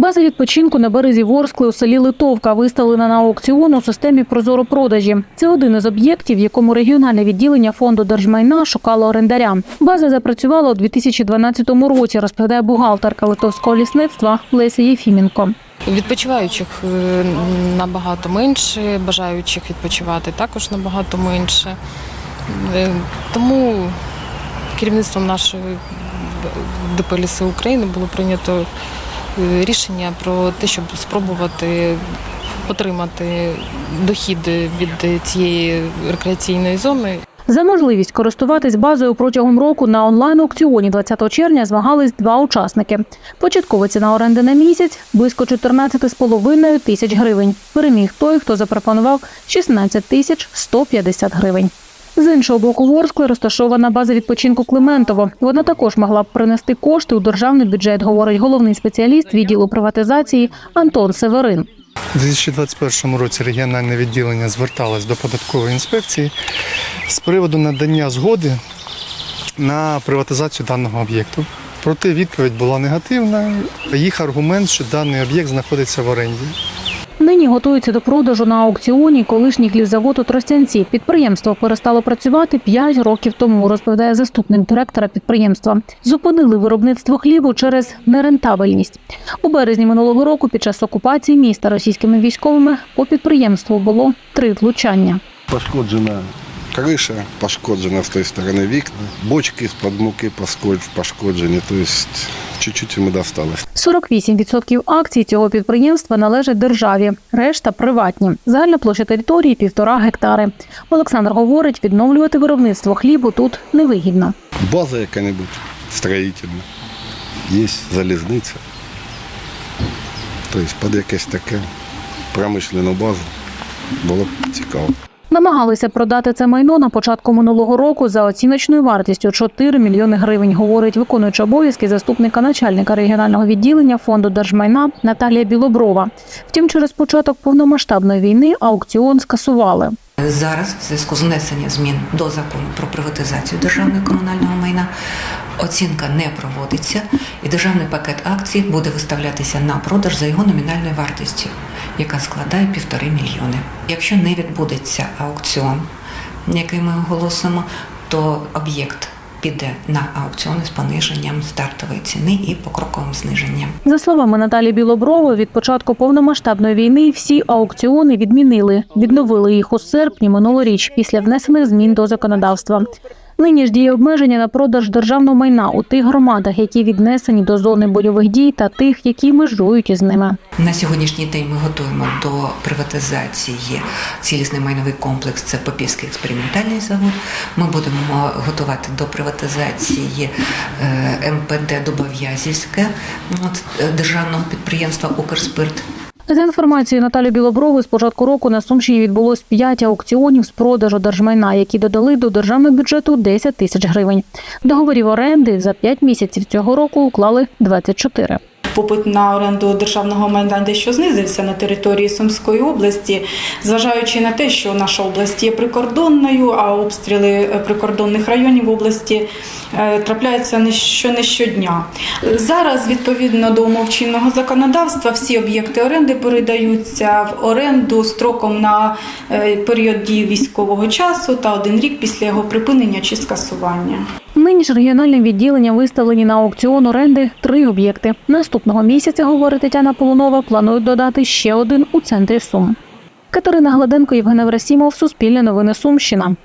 База відпочинку на березі Ворскли у селі Литовка виставлена на аукціон у системі Прозоро продажі. Це один із об'єктів, в якому регіональне відділення фонду держмайна шукало орендаря. База запрацювала у 2012 році, розповідає бухгалтерка литовського лісництва Леся Єфіменко. Відпочиваючих е, набагато менше, бажаючих відпочивати також набагато менше. Е, Тому керівництвом нашої ДП «Ліси України було прийнято е, рішення про те, щоб спробувати отримати дохід від цієї рекреаційної зони За можливість користуватись базою протягом року на онлайн-аукціоні 20 червня змагались два учасники. Початкова ціна оренди на місяць близько 14,5 тисяч гривень. Переміг той, хто запропонував 16 тисяч 150 гривень. З іншого боку Ворскли розташована база відпочинку Климентово. Вона також могла б принести кошти у державний бюджет, говорить головний спеціаліст відділу приватизації Антон Северин. У 2021 році регіональне відділення зверталось до податкової інспекції з приводу надання згоди на приватизацію даного об'єкту. Проте відповідь була негативна. Їх аргумент, що даний об'єкт знаходиться в оренді. Нині готується до продажу на аукціоні колишній хлібзавод у Тростянці. Підприємство перестало працювати 5 років тому, розповідає заступник директора підприємства. Зупинили виробництво хлібу через нерентабельність. У березні минулого року під час окупації міста російськими військовими по підприємству було три влучання. Пошкоджена криша, пошкоджена з тої сторони вікна, бочки з-під муки пошкоджені, тобто чуть-чуть йому досталось. 48% акцій цього підприємства належать державі, решта приватні. Загальна площа території півтора гектари. Олександр говорить, відновлювати виробництво хлібу тут невигідно. База яка-небудь строїтельна, є залізниця. Тобто під якесь таке промишлену базу було б цікаво. Намагалися продати це майно на початку минулого року за оціночною вартістю 4 мільйони гривень, говорить виконуючий обов'язки заступника начальника регіонального відділення фонду держмайна Наталія Білоброва. Втім, через початок повномасштабної війни аукціон скасували. Зараз, в зв'язку з внесенням змін до закону про приватизацію державного комунального майна, оцінка не проводиться, і державний пакет акцій буде виставлятися на продаж за його номінальною вартістю, яка складає півтори мільйони. Якщо не відбудеться аукціон, який ми оголосимо, то об'єкт піде на аукціони з пониженням стартової ціни і покроковим зниженням. За словами Наталі Білоброво, від початку повномасштабної війни всі аукціони відмінили, відновили їх у серпні минулоріч після внесених змін до законодавства. Нині ж діє обмеження на продаж державного майна у тих громадах, які віднесені до зони бойових дій, та тих, які межують із ними. На сьогоднішній день ми готуємо до приватизації цілісний майновий комплекс. Це Попівський експериментальний завод. Ми будемо готувати до приватизації е, МПД Дубов'язівське е, державного підприємства Укрспирт. За інформацією Наталі Білоброви, з початку року на Сумщині відбулось 5 аукціонів з продажу держмайна, які додали до державного бюджету 10 тисяч гривень. Договорів оренди за 5 місяців цього року уклали 24. Попит на оренду державного майна дещо знизився на території Сумської області, зважаючи на те, що наша область є прикордонною, а обстріли е, прикордонних районів області е, трапляються не що не щодня. Зараз, відповідно до умов чинного законодавства, всі об'єкти оренди передаються в оренду строком на е, період дії військового часу та один рік після його припинення чи скасування. Нині ж регіональне відділення виставлені на аукціон оренди три об'єкти. Наступного місяця, говорить Тетяна Полунова, планують додати ще один у центрі Сум. Катерина Гладенко, Євген Еврасімов, Суспільне новини Сумщина.